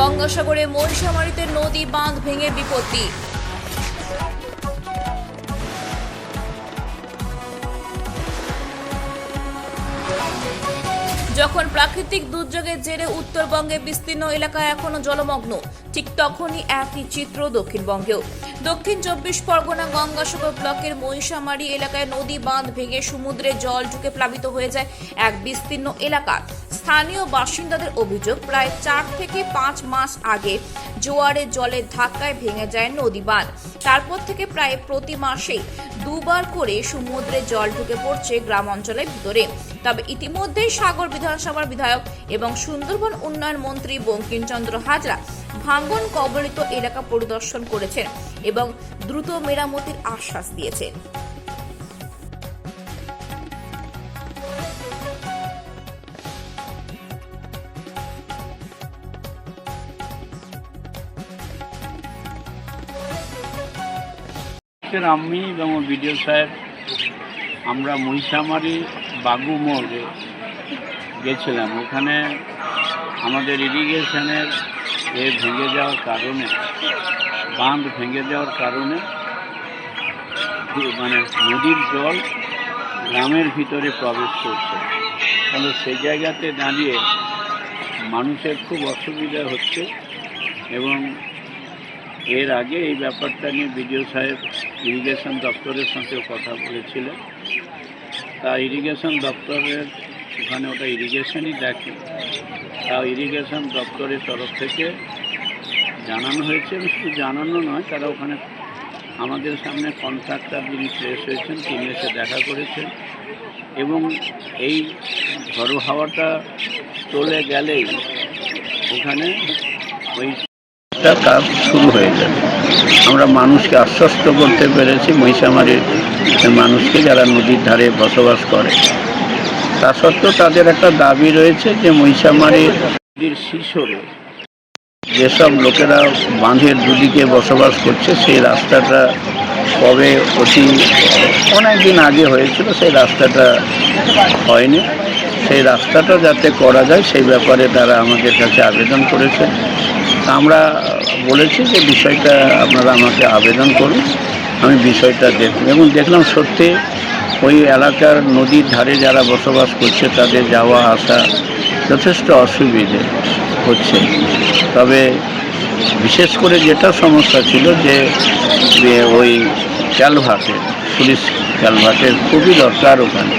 গঙ্গাসাগরে মহিষামারিতে নদী বাঁধ ভেঙে বিপত্তি। যখন প্রাকৃতিক দুর্যোগের জেরে উত্তরবঙ্গে বিস্তীর্ণ এলাকা এখনও জলমগ্ন, ঠিক তখনই একই চিত্র দক্ষিণবঙ্গেও। দক্ষিণ চব্বিশ পরগনা গঙ্গাসাগর ব্লকের মহিষামারি এলাকায় নদী বাঁধ ভেঙে সমুদ্রে জল ঢুকে প্লাবিত হয়ে যায় এক বিস্তীর্ণ এলাকা। স্থানীয় বাসিন্দাদের অভিযোগ, প্রায় চার থেকে পাঁচ মাস আগে জোয়ারের জলের ধাক্কায় ভেঙে যায় নদী বাঁধ। তারপর থেকে প্রায় প্রতি মাসেই দুবার করে সমুদ্রে জল ঢুকে পড়ছে গ্রাম অঞ্চলের ভিতরে। তবে ইতিমধ্যেই সাগর বিধানসভার বিধায়ক এবং সুন্দরবন উন্নয়ন মন্ত্রী বঙ্কিমচন্দ্র হাজরা ভাঙ্গন কবলিত এলাকা পরিদর্শন করেছেন এবং দ্রুত মেরামতির আশ্বাস দিয়েছেন। আমি এবং বিডিও সাহেব আমরা মহিষামারি বাগু মোড়ে গেছিলাম, ওখানে আমাদের ইরিগেশনের এ ভেঙে যাওয়ার কারণে, বাঁধ ভেঙে যাওয়ার কারণে মানে নদীর জল গ্রামের ভিতরে প্রবেশ করছে। তাহলে সেই জায়গাতে দাঁড়িয়ে মানুষের খুব অসুবিধা হচ্ছে এবং এর আগে এই ব্যাপারটা নিয়ে বিডিও সাহেব ইরিগেশন দপ্তরের সাথেও কথা বলেছিলেন। তা ইরিগেশন দপ্তরের ওখানে ওটা ইরিগেশনই দেখে। তা ইরিগেশন দপ্তরের তরফ থেকে জানানো হয়েছে। শুধু জানানো নয়, তারা ওখানে আমাদের সামনে কন্ট্রাক্টর যিনি প্লেস হয়েছেন, তিনি এসে দেখা করেছেন। এবং এই ঝড়ো হাওয়াটা চলে গেলেই ওখানে ওই কাজ শুরু হয়ে যাবে। আমরা মানুষকে আশ্বস্ত করতে পেরেছি, মহিষামারির মানুষকে যারা নদীর ধারে বসবাস করে। তা সত্ত্বেও তাদের একটা দাবি রয়েছে যে মহিষামারির নদীর শিশরে যেসব লোকেরা বাঁধের দুদিকে বসবাস করছে, সেই রাস্তাটা কবে অতি অনেক দিন আগে হয়েছিল, সেই রাস্তাটা হয়নি। সেই রাস্তাটা যাতে করা যায়, সেই ব্যাপারে তারা আমাদের কাছে আবেদন করেছে। আমরা বলেছি যে বিষয়টা আপনারা আমাকে আবেদন করুন, আমি বিষয়টা দেখব। এবং দেখলাম সত্যি ওই এলাকার নদীর ধারে যারা বসবাস করছে, তাদের যাওয়া আসা যথেষ্ট অসুবিধে হচ্ছে। তবে বিশেষ করে যেটা সমস্যা ছিল যে ওই ক্যালভাটের পুলিশ ক্যালভার্টের খুবই দরকার ওখানে।